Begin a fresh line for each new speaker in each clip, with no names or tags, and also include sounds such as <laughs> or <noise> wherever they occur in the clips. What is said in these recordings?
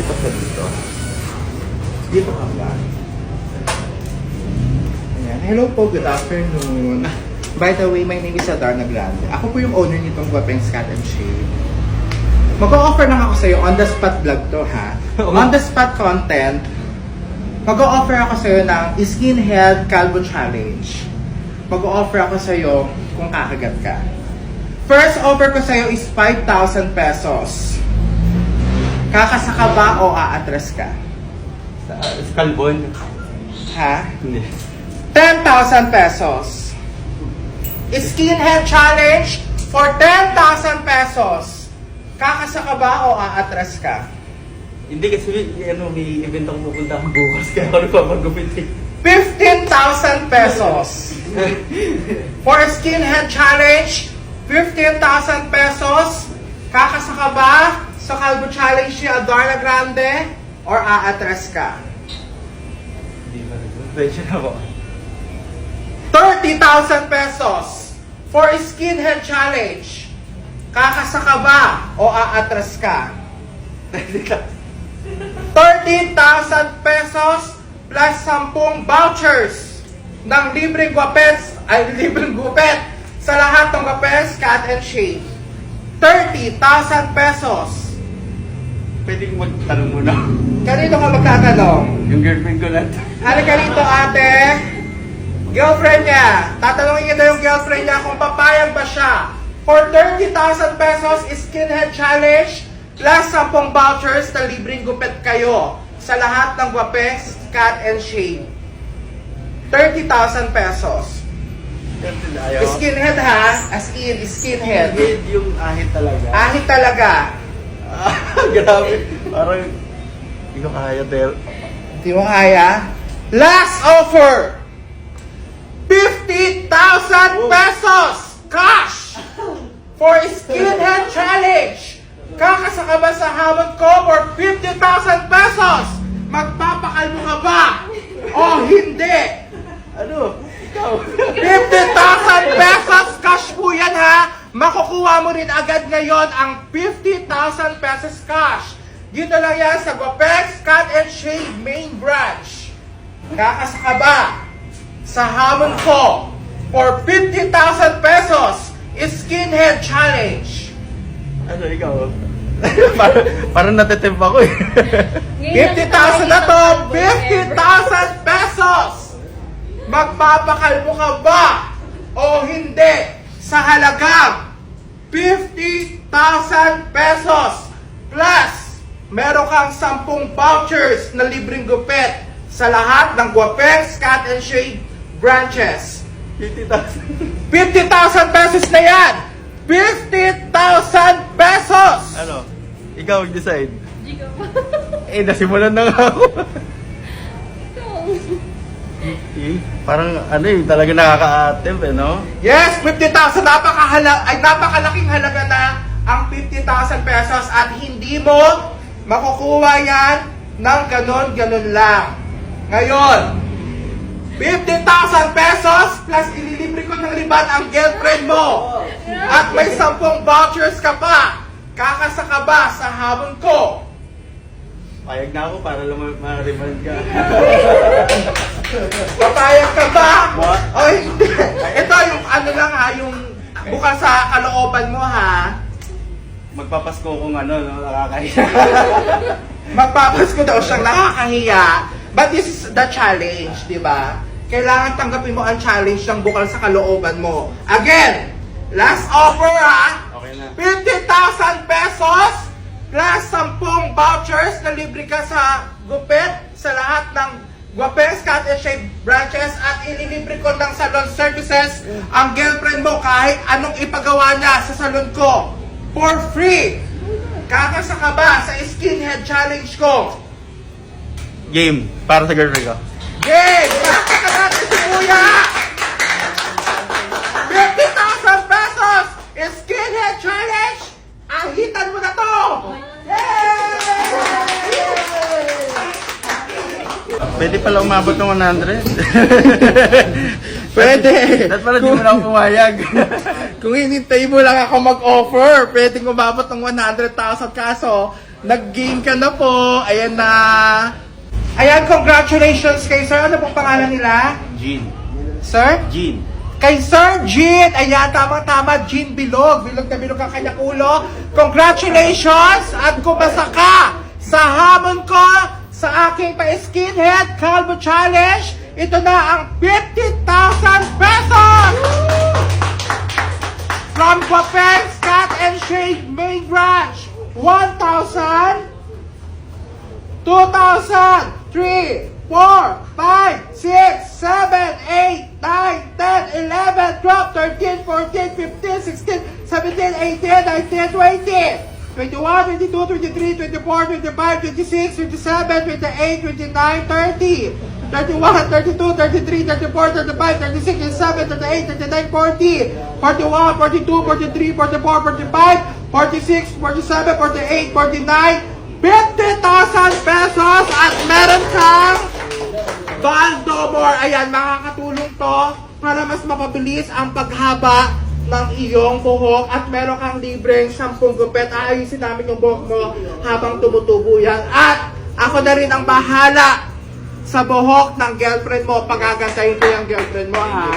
Dito ka dito. Dito ka ba? Ayan. Hello po, good afternoon. By the way, my name is Adana Grande. Ako po yung owner nitong Guapeng's Cat and Shave. Mag-o-offer lang ako sa'yo, on the spot vlog to ha. on the spot content, mag-o-offer ako sa'yo ng Skin Health Calvo Challenge. Mag-o-offer ako sa'yo kung kakagat ka. First offer ko sa'yo is 5,000 pesos. Kakasaka ba o aatras ka?
Sa, sa kalbon. Ha? Hindi.
10,000 pesos. Skinhead challenge for 10,000 pesos. Kakasaka ba o aatras ka?
Hindi kasi ano, may event akong pupunta <laughs> bukas kaya ako nagpapagupit eh.
15,000 pesos. <laughs> For skinhead challenge, 15,000 pesos. Kakasaka ba So, Calvo Challenge siya, Adorna Grande or aatras ka?
Hindi na po.
30,000 pesos for skinhead challenge. Kakasaka ba o aatras ka?
30,000
pesos plus 10 vouchers ng libre guapets, ay libre gupet sa lahat ng guapets, cat and shave. 30,000 pesos
pwedeng magtanong muna. <laughs>
Kanino ka magtatanong?
Yung girlfriend ko lang.
Ano ka rito, ate? Girlfriend niya. Tatanungin kita yung girlfriend niya kung papayag ba siya. For 30,000 pesos, skinhead challenge, plus 10 vouchers na libreng gupet kayo sa lahat ng wapes, cat and shave. 30,000 pesos. Skinhead ha? As in, skinhead.
Skinhead yung ahit talaga.
Ahit talaga.
<laughs> Grabe. Parang, hindi ko kaya, Del.
Hindi mo kaya? Last offer! 50,000 pesos! Cash! For skinhead challenge! Kakasaka ba sa habot ko for 50,000 pesos? Magpapakalmo ka ba? O hindi?
Ano? Ikaw?
50,000 pesos cash po yan ha! Makukuha mo rin agad ngayon ang 1,000 pesos cash. Dito lang yan sa Guapex Cut and Shave Main Branch. Kakasakaba sa hamon ko for 50,000 pesos Skinhead Challenge.
Ano, ikaw? <laughs> parang, parang natitimp ako eh.
50,000 na to! 50,000 pesos! Magpapakalmo ka ba o hindi sa halagang 50,000 pesos plus meron kang 10 vouchers na libreng gupet sa lahat ng Guapeng, Scat and Shade branches.
50,000
50,000 pesos na yan! 50,000 pesos!
Ano? Ikaw ang decide Hindi eh, nasimulan na nga ako. Ikaw. Eh, eh. Parang ano yung eh, talaga nakaka-attemp eh, no?
Yes, 50,000. Napakahala ay napakalaking halaga na ang 50,000 pesos at hindi mo makukuha yan ng ganon-ganon lang. Ngayon, 50,000 pesos plus ililibre ko ng liban ang girlfriend mo. At may 10 vouchers ka pa. Kakasa ba sa habon ko?
Payag na ako para ma-remind ka.
<laughs> Papayag ka ba? Oy, ito yung ano lang ha, ah, yung bukas sa kalooban mo ha.
Magpapasko kung ano, no, nakakahiya.
<laughs> Magpapasko daw siyang nakakahiya. But this is the challenge, di ba? Kailangan tanggapin mo ang challenge ng bukal sa kalooban mo. Again, last offer ha. Okay na. 50,000 pesos plus 10 vouchers na libre ka sa gupit sa lahat ng Guapes Cut and Shave branches at ililibre ko ng salon services ang girlfriend mo kahit anong ipagawa niya sa salon ko for free. Kakasa ka ba sa skinhead challenge ko?
Game para sa girlfriend ko.
Game! Basta ka natin si Kuya! 50,000 pesos! Skinhead challenge! Ahitan mo na to!
Pwede pala umabot ng 100.
<laughs> pwede.
Dapat pala di mo na ako pumayag.
<laughs> Kung hinintay mo lang ako mag-offer, pwedeng umabot ng 100,000 kaso, nag-gain ka na po. Ayan na. Ayan, congratulations kay sir. Ano pong pangalan nila? Jean. Sir? Jean. Kay Sir Jean! Ayan, tama-tama, Jean Bilog. Bilog na bilog ang kanyang ulo. Congratulations! At kumasa ka sa hamon ko sa aking pa-skinhead Calvo Challenge, ito na ang 50,000 pesos! From Guapeng, Scott and Shade Main Branch, 1,000, 2,000, 3, 4, 5, 6, 7, 8, 9, 10, 11, 12, 13, 14, 15, 16, 17, 18, 19, 20. 21, 22, 23, 24, 25, 26, 27, 28, 29, 30, 31, 32, 33, 34, 35, 36, 37, 38, 39, 40, 41, 42, 43, 44, 45, 46, 47, 48, 49, 50,000 pesos at meron kang Valdomor. Ayan, makakatulong to para mas mapabilis ang paghaba ng iyong buhok at meron kang libreng sampung gupet. Aayusin namin yung buhok mo habang tumutubo yan. At ako na rin ang bahala sa buhok ng girlfriend mo. Pagagantayin ko yung girlfriend mo, ha?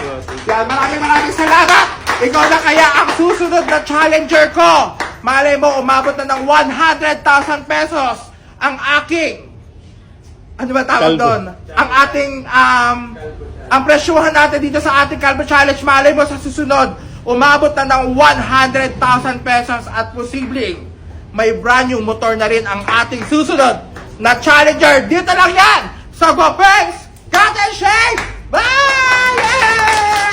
Yan, maraming maraming salamat! Ikaw na kaya ang susunod na challenger ko! Malay mo, umabot na ng 100,000 pesos ang aking ano ba tawag doon? Ang ating um, ang presyuhan natin dito sa ating Calvo Challenge, malay mo sa susunod, umabot na ng 100,000 pesos at posibleng may brand new motor na rin ang ating susunod na Challenger. Dito lang yan sa Gopeng Cut and Shake! Bye! Yeah!